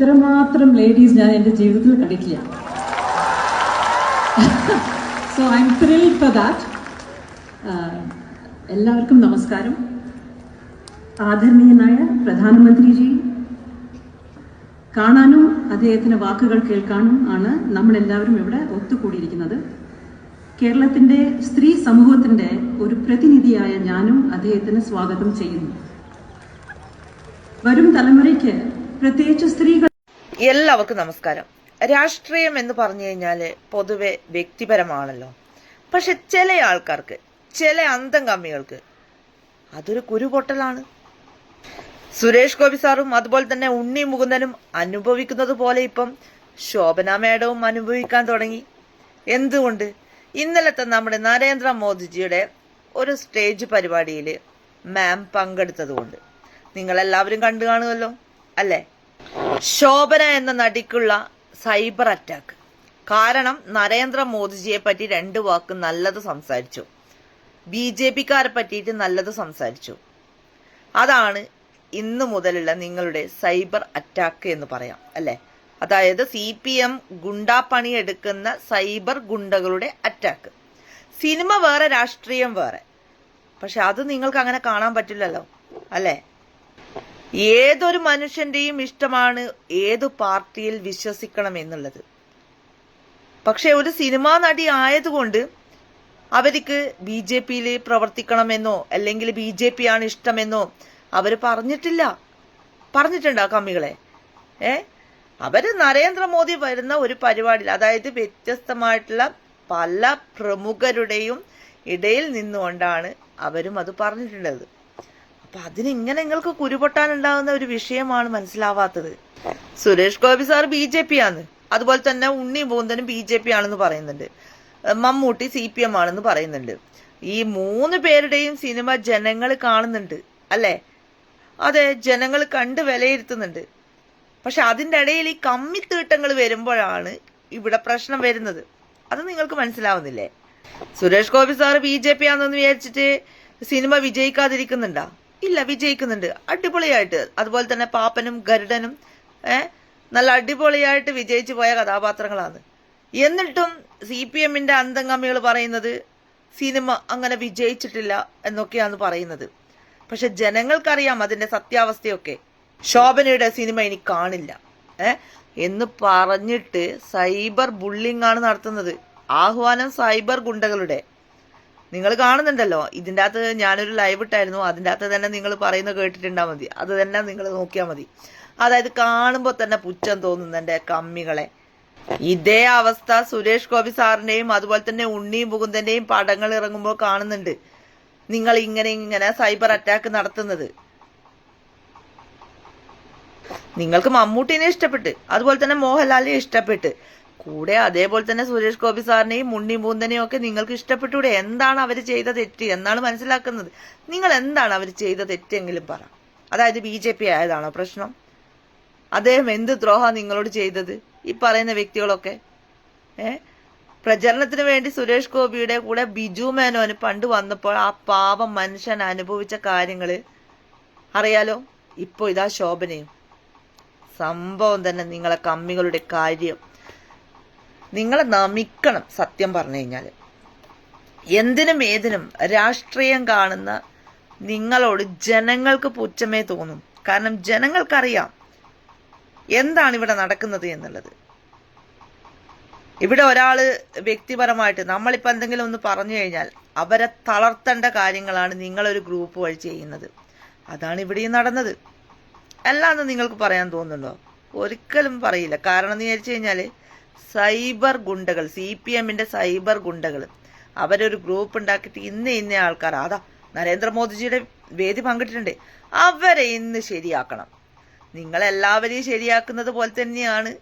ഇത്രമാത്രം ലേഡീസ് ഞാൻ എന്റെ ജീവിതത്തിൽ കണ്ടിട്ടില്ല. So I'm thrilled for that എല്ലാവർക്കും നമസ്കാരം. ആദരണീയനായ പ്രധാനമന്ത്രിജി കാണാനും അദ്ദേഹത്തിന്റെ വാക്കുകൾ കേൾക്കാനും ആണ് നമ്മളെല്ലാവരും ഇവിടെ ഒത്തുകൂടിയിരിക്കുന്നത്. കേരളത്തിന്റെ സ്ത്രീ സമൂഹത്തിന്റെ ഒരു പ്രതിനിധിയായ ഞാനും അദ്ദേഹത്തിന് സ്വാഗതം ചെയ്യുന്നു. വരും തലമുറയ്ക്ക് പ്രത്യേകിച്ച് സ്ത്രീകൾ എല്ലാവർക്കും നമസ്കാരം. രാഷ്ട്രീയം എന്ന് പറഞ്ഞു കഴിഞ്ഞാൽ പൊതുവെ വ്യക്തിപരമാണല്ലോ. പക്ഷെ ചില ആൾക്കാർക്ക് ചില അന്തം കമ്മികൾക്ക് അതൊരു കുരുപൊട്ടലാണ്. സുരേഷ് ഗോപി സാറും അതുപോലെ തന്നെ ഉണ്ണി മുകുന്ദനും അനുഭവിക്കുന്നത് പോലെ ഇപ്പം ശോഭന മേഡവും അനുഭവിക്കാൻ തുടങ്ങി. എന്തുകൊണ്ട്? ഇന്നലത്തെ നമ്മുടെ നരേന്ദ്ര മോദിജിയുടെ ഒരു സ്റ്റേജ് പരിപാടിയിൽ മാം പങ്കെടുത്തതുകൊണ്ട്. നിങ്ങളെല്ലാവരും കണ്ടു കാണുമല്ലോ. അല്ലേ? ശോഭന എന്ന നടിക്കുള്ള സൈബർ അറ്റാക്ക്. കാരണം നരേന്ദ്ര മോദിജിയെ പറ്റി രണ്ട് വാക്ക് നല്ലത് സംസാരിച്ചു. ബി ജെ പിക്കാരെ പറ്റിയിട്ട് നല്ലത് സംസാരിച്ചു. അതാണ് ഇന്ന് മുതലുള്ള നിങ്ങളുടെ സൈബർ അറ്റാക്ക് എന്ന് പറയാം അല്ലേ? അതായത് സി പി എം ഗുണ്ടാപ്പണി എടുക്കുന്ന സൈബർ ഗുണ്ടകളുടെ അറ്റാക്ക്. സിനിമ വേറെ രാഷ്ട്രീയം വേറെ. പക്ഷെ അത് നിങ്ങൾക്ക് അങ്ങനെ കാണാൻ പറ്റില്ലല്ലോ അല്ലേ? ഏതൊരു മനുഷ്യന്റെയും ഇഷ്ടമാണ് ഏത് പാർട്ടിയിൽ വിശ്വസിക്കണം എന്നുള്ളത് പക്ഷെ ഒരു സിനിമാ നടി ആയതുകൊണ്ട് അവർക്ക് ബി ജെ പിയിൽ പ്രവർത്തിക്കണമെന്നോ അല്ലെങ്കിൽ ബി ജെ പി ആണ് ഇഷ്ടമെന്നോ അവർ പറഞ്ഞിട്ടില്ല. പറഞ്ഞിട്ടുണ്ടോ കമ്മികളെ? ഏ? അവർ നരേന്ദ്രമോദി വരുന്ന ഒരു പരിപാടിയിൽ അതായത് വ്യത്യസ്തമായിട്ടുള്ള പല പ്രമുഖരുടെയും ഇടയിൽ നിന്നുകൊണ്ടാണ് അവരും അത് പറഞ്ഞിട്ടുള്ളത്. അപ്പൊ അതിനിങ്ങനെ നിങ്ങൾക്ക് കുരുപൊട്ടാനുണ്ടാകുന്ന ഒരു വിഷയമാണ് മനസ്സിലാവാത്തത്. Suresh Gopi sir B J P ആണ് അതുപോലെ തന്നെ ഉണ്ണി മൂന്തനും ബി ജെ പി ആണെന്ന് പറയുന്നുണ്ട് മമ്മൂട്ടി സി പി എം ആണെന്ന് പറയുന്നുണ്ട്. ഈ മൂന്ന് പേരുടെയും സിനിമ ജനങ്ങൾ കാണുന്നുണ്ട് അല്ലേ? അതെ ജനങ്ങൾ കണ്ട് വിലയിരുത്തുന്നുണ്ട്. പക്ഷെ അതിന്റെ ഇടയിൽ ഈ കമ്മിത്തീട്ടങ്ങൾ വരുമ്പോഴാണ് ഇവിടെ പ്രശ്നം വരുന്നത്. അത് നിങ്ങൾക്ക് മനസ്സിലാവുന്നില്ലേ? Suresh Gopi sir B J P ആണെന്ന് വിചാരിച്ചിട്ട് സിനിമ വിജയിക്കാതിരിക്കുന്നുണ്ടോ? ഇല്ല വിജയിക്കുന്നുണ്ട്. അടിപൊളിയായിട്ട്. അതുപോലെ തന്നെ പാപ്പനും ഗരുഡനും നല്ല അടിപൊളിയായിട്ട് വിജയിച്ചു പോയ കഥാപാത്രങ്ങളാണ്. എന്നിട്ടും സി പി എമ്മിന്റെ അന്തംഗമികൾ പറയുന്നത് സിനിമ അങ്ങനെ വിജയിച്ചിട്ടില്ല എന്നൊക്കെയാണ് പറയുന്നത്. പക്ഷെ ജനങ്ങൾക്കറിയാം അതിന്റെ സത്യാവസ്ഥയൊക്കെ. ശോഭനയുടെ സിനിമ ഇനി കാണില്ല. എന്ന് പറഞ്ഞിട്ട് സൈബർ ബുള്ളിംഗ് ആണ് നടത്തുന്നത്. ആഹ്വാനം സൈബർ ഗുണ്ടകളുടെ. നിങ്ങൾ കാണുന്നുണ്ടല്ലോ. ഇതിന്റെ അകത്ത് ഞാനൊരു ലൈവ് ഇട്ടായിരുന്നു. അതിന്റെ അകത്ത് തന്നെ നിങ്ങൾ പറയുന്നത് കേട്ടിട്ടുണ്ടാൽ മതി. അത് തന്നെ നിങ്ങൾ നോക്കിയാൽ മതി. അതായത് കാണുമ്പോൾ തന്നെ പുച്ഛം തോന്നുന്നുണ്ട് കമ്മികളെ. ഇതേ അവസ്ഥ സുരേഷ് ഗോപി സാറിന്റെയും അതുപോലെ തന്നെ ഉണ്ണി മുകുന്ദന്റെയും പടങ്ങൾ ഇറങ്ങുമ്പോൾ കാണുന്നുണ്ട്. നിങ്ങൾ ഇങ്ങനെ ഇങ്ങനെ സൈബർ അറ്റാക്ക് നടത്തുന്നത്. നിങ്ങൾക്ക് മമ്മൂട്ടിനെ ഇഷ്ടപ്പെട്ട് അതുപോലെ തന്നെ മോഹൻലാലിനെ ഇഷ്ടപ്പെട്ട് കൂടെ അതേപോലെ തന്നെ സുരേഷ് ഗോപി സാറിനെയും മുണ്ണി മൂന്തനെയും ഒക്കെ നിങ്ങൾക്ക് ഇഷ്ടപ്പെട്ടൂടെ എന്താണ് അവർ ചെയ്ത തെറ്റ്? എന്നാണ് മനസ്സിലാക്കുന്നത്. നിങ്ങൾ എന്താണ് അവർ ചെയ്ത തെറ്റെങ്കിലും പറ. അതായത് ബി ജെ പി ആയതാണോ പ്രശ്നം? അദ്ദേഹം എന്ത് ദ്രോഹ നിങ്ങളോട് ചെയ്തത്? ഈ പറയുന്ന വ്യക്തികളൊക്കെ? ഏ? പ്രചരണത്തിന് വേണ്ടി സുരേഷ് ഗോപിയുടെ കൂടെ ബിജു മേനോന് പണ്ട് വന്നപ്പോൾ ആ പാവം മനുഷ്യൻ അനുഭവിച്ച കാര്യങ്ങൾ അറിയാലോ? ഇപ്പോ ഇതാ ശോഭനയും. സംഭവം തന്നെ നിങ്ങളെ കമ്മികളുടെ കാര്യം. നിങ്ങളെ നമിക്കണം സത്യം പറഞ്ഞു കഴിഞ്ഞാൽ എന്തിനും ഏതിനും രാഷ്ട്രീയം കാണുന്ന നിങ്ങളോട് ജനങ്ങൾക്ക് പുച്ഛമേ തോന്നും. കാരണം ജനങ്ങൾക്കറിയാം എന്താണ് ഇവിടെ നടക്കുന്നത് എന്നുള്ളത്. ഇവിടെ ഒരാൾ വ്യക്തിപരമായിട്ട് നമ്മളിപ്പോൾ എന്തെങ്കിലും ഒന്ന് പറഞ്ഞു കഴിഞ്ഞാൽ അവരെ തളർത്തേണ്ട കാര്യങ്ങളാണ് നിങ്ങളൊരു ഗ്രൂപ്പ് വഴി ചെയ്യുന്നത്. അതാണ് ഇവിടെയും നടന്നത്. അല്ലാന്ന് നിങ്ങൾക്ക് പറയാൻ തോന്നുന്നുണ്ടോ? ഒരിക്കലും പറയില്ല. കാരണം എന്ന് വിചാരിച്ചു കഴിഞ്ഞാൽ സൈബർ ഗുണ്ടകൾ സി പി എമ്മിന്റെ സൈബർ ഗുണ്ടകൾ. അവരൊരു ഗ്രൂപ്പ് ഉണ്ടാക്കിയിട്ട് ഇന്ന് ഇന്ന ആൾക്കാർ അതാ നരേന്ദ്രമോദിജിയുടെ വേദി പങ്കിട്ടിട്ടുണ്ട്. അവരെ ഇന്ന് ശരിയാക്കണം. നിങ്ങളെല്ലാവരെയും ശരിയാക്കുന്നത് പോലെ തന്നെയാണ്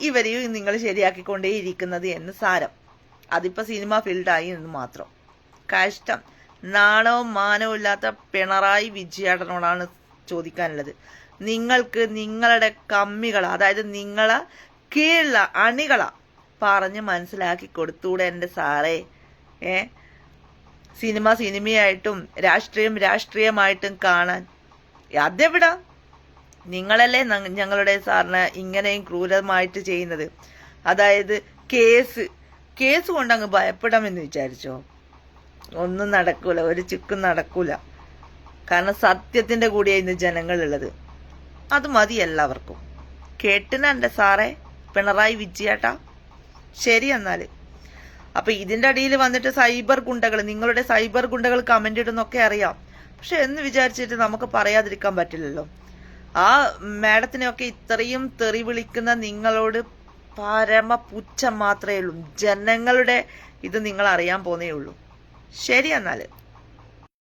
ഇവരെയും നിങ്ങൾ ശരിയാക്കിക്കൊണ്ടേ ഇരിക്കുന്നത് എന്ന് സാരം. അതിപ്പോൾ സിനിമ ഫീൽഡായി എന്ന് മാത്രം. കഷ്ടം. നാണവും മാനവും ഇല്ലാത്ത പിണറായി വിജയേട്ടനോടാണ് ചോദിക്കാനുള്ളത്. നിങ്ങൾക്ക് നിങ്ങളുടെ കമ്മികൾ അതായത് നിങ്ങളെ കീഴുള്ള അണികള പറഞ്ഞ് മനസ്സിലാക്കി കൊടുത്തൂടെ എന്റെ സാറേ. ഏ? സിനിമ സിനിമയായിട്ടും രാഷ്ട്രീയം രാഷ്ട്രീയമായിട്ടും കാണാൻ. അതെവിടാ? നിങ്ങളല്ലേ ഞങ്ങളുടെ സാറിന് ഇങ്ങനെയും ക്രൂരമായിട്ട് ചെയ്യുന്നത്. അതായത് കേസ്. കേസ് കൊണ്ട് അങ്ങ് ഭയപ്പെടാമെന്ന് വിചാരിച്ചോ? ഒന്നും നടക്കൂല ഒരു ചുക്കും നടക്കൂല. കാരണം സത്യത്തിന്റെ കൂടിയാണ് ഇന്ന് ജനങ്ങളുള്ളത്. അത് മതി എല്ലാവർക്കും. കേട്ടിനെ സാറേ? പിണറായി വിജയേട്ടാ. ശരി എന്നാൽ അപ്പൊ ഇതിന്റെ അടിയിൽ വന്നിട്ട് സൈബർ ഗുണ്ടകൾ നിങ്ങളുടെ സൈബർ ഗുണ്ടകൾ കമന്റ് ഇടുന്നൊക്കെ അറിയാം. പക്ഷെ എന്ന് വിചാരിച്ചിട്ട് നമുക്ക് പറയാതിരിക്കാൻ പറ്റില്ലല്ലോ. ആ മാഡത്തിനെയൊക്കെ ഇത്രയും തെറി വിളിക്കുന്ന നിങ്ങളോട് പരമ പുച്ഛം മാത്രമേ ഉള്ളൂ. ജനങ്ങളുടെ ഇത് നിങ്ങൾ അറിയാൻ പോന്നേ ഉള്ളൂ. ശരി എന്നാൽ.